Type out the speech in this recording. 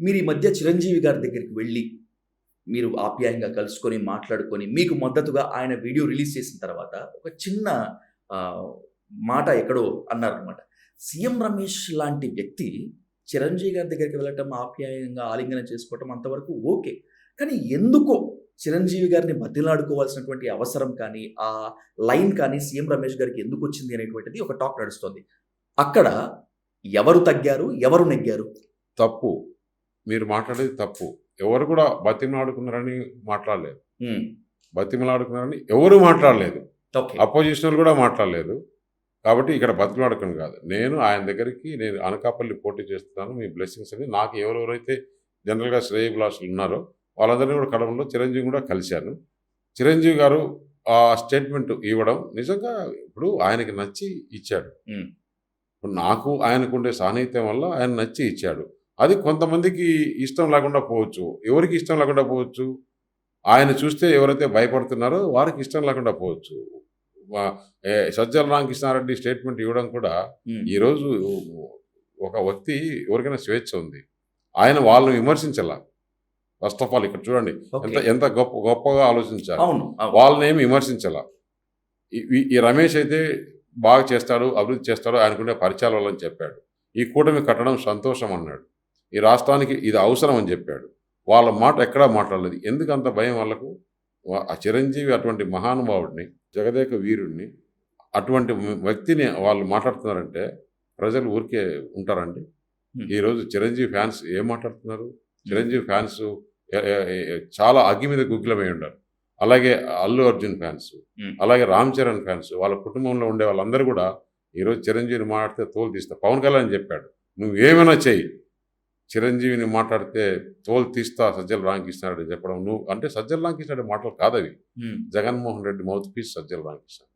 మీరు ఈ మధ్య చిరంజీవి గారి దగ్గరికి వెళ్ళి మీరు ఆప్యాయంగా కలుసుకొని మాట్లాడుకొని మీకు మద్దతుగా ఆయన వీడియో రిలీజ్ చేసిన తర్వాత ఒక చిన్న మాట ఎక్కడో అన్నారనమాట సీఎం రమేష్ లాంటి వ్యక్తి చిరంజీవి గారి దగ్గరికి వెళ్ళటం ఆప్యాయంగా ఆలింగనం చేసుకోవటం అంతవరకు ఓకే. కానీ ఎందుకో చిరంజీవి గారిని బతిలాడుకోవాల్సినటువంటి అవసరం కానీ ఆ లైన్ కానీ సీఎం రమేష్ గారికి ఎందుకు వచ్చింది అనేటువంటిది ఒక టాక్ నడుస్తుంది. అక్కడ ఎవరు తగ్గారు? ఎవరు నెగ్గారు? తప్పు. మీరు మాట్లాడేది తప్పు. ఎవరు కూడా బతిమలాడుకున్నారని మాట్లాడలేదు. బతిమలాడుకున్నారని ఎవరు మాట్లాడలేదు. అపోజిషన్ కూడా మాట్లాడలేదు. కాబట్టి ఇక్కడ బతిమలాడుకుని కాదు. నేను ఆయన దగ్గరికి నేను అనకాపల్లి పోటీ చేస్తున్నాను. మీ బ్లెస్సింగ్స్ అని నాకు ఎవరెవరైతే జనరల్గా శ్రేయభిలాషులు ఉన్నారో వాళ్ళందరినీ కూడా కడవలో చిరంజీవి కూడా కలిశాను. చిరంజీవి గారు ఆ స్టేట్మెంట్ ఇవ్వడం నిజంగా ఇప్పుడు ఆయనకి నచ్చి ఇచ్చాడు. ఇప్పుడు నాకు ఆయనకు ఉండే సాన్నిహిత్యం వల్ల ఆయన నచ్చి ఇచ్చాడు. అది కొంతమందికి ఇష్టం లేకుండా పోవచ్చు. ఎవరికి ఇష్టం లేకుండా పోవచ్చు? ఆయన చూస్తే ఎవరైతే భయపడుతున్నారో వారికి ఇష్టం లేకుండా పోవచ్చు. సజ్జల రామకృష్ణారెడ్డి స్టేట్మెంట్ ఇవ్వడం కూడా ఈరోజు ఒక వ్యక్తి ఎవరికైనా స్వేచ్ఛ ఉంది. ఆయన వాళ్ళని విమర్శించాల. ఫస్ట్ ఆఫ్ ఆల్ ఇక్కడ చూడండి. ఎంత ఎంత గొప్ప గొప్పగా ఆలోచించారు. అవును. వాళ్ళని ఏమి విమర్శించాల. ఈ- రమేష్ అయితే బాగా చేస్తాడు అభివృద్ధి చేస్తాడు ఆయనకుండే పరిచయాల వల్ల అని చెప్పాడు. ఈ కూటమి కట్టడం సంతోషం అన్నాడు. ఈ రాష్ట్రానికి ఇది అవసరం అని చెప్పాడు. వాళ్ళ మాట ఎక్కడా మాట్లాడలేదు. ఎందుకు అంత భయం వాళ్ళకు? ఆ చిరంజీవి అటువంటి మహానుభావుడిని జగదేక వీరుడిని అటువంటి వ్యక్తిని వాళ్ళు మాట్లాడుతున్నారంటే ప్రజలు ఊరికే ఉంటారండి. ఈరోజు చిరంజీవి ఫ్యాన్స్ ఏం మాట్లాడుతున్నారు? చిరంజీవి ఫ్యాన్స్ చాలా అగ్గి మీద గుగ్గిలమై ఉన్నారు అలాగే అల్లు అర్జున్ ఫ్యాన్స్. అలాగే రామ్ చరణ్ ఫ్యాన్స్ వాళ్ళ కుటుంబంలో ఉండే వాళ్ళందరూ కూడా ఈరోజు చిరంజీవిని మాట్లాడితే తోలు తీస్తా. పవన్ కళ్యాణ్ చెప్పాడు నువ్వు ఏమైనా చెయ్యి చిరంజీవిని మాట్లాడితే తోలు తీస్తా సజ్జల రామకృష్ణారెడ్డి చెప్పడం నువ్వు అంటే సజ్జల రామకృష్ణారెడ్డి మాటలు కాదవి. Jaganmohan Reddy mouthpiece Sajjala Ramakrishna.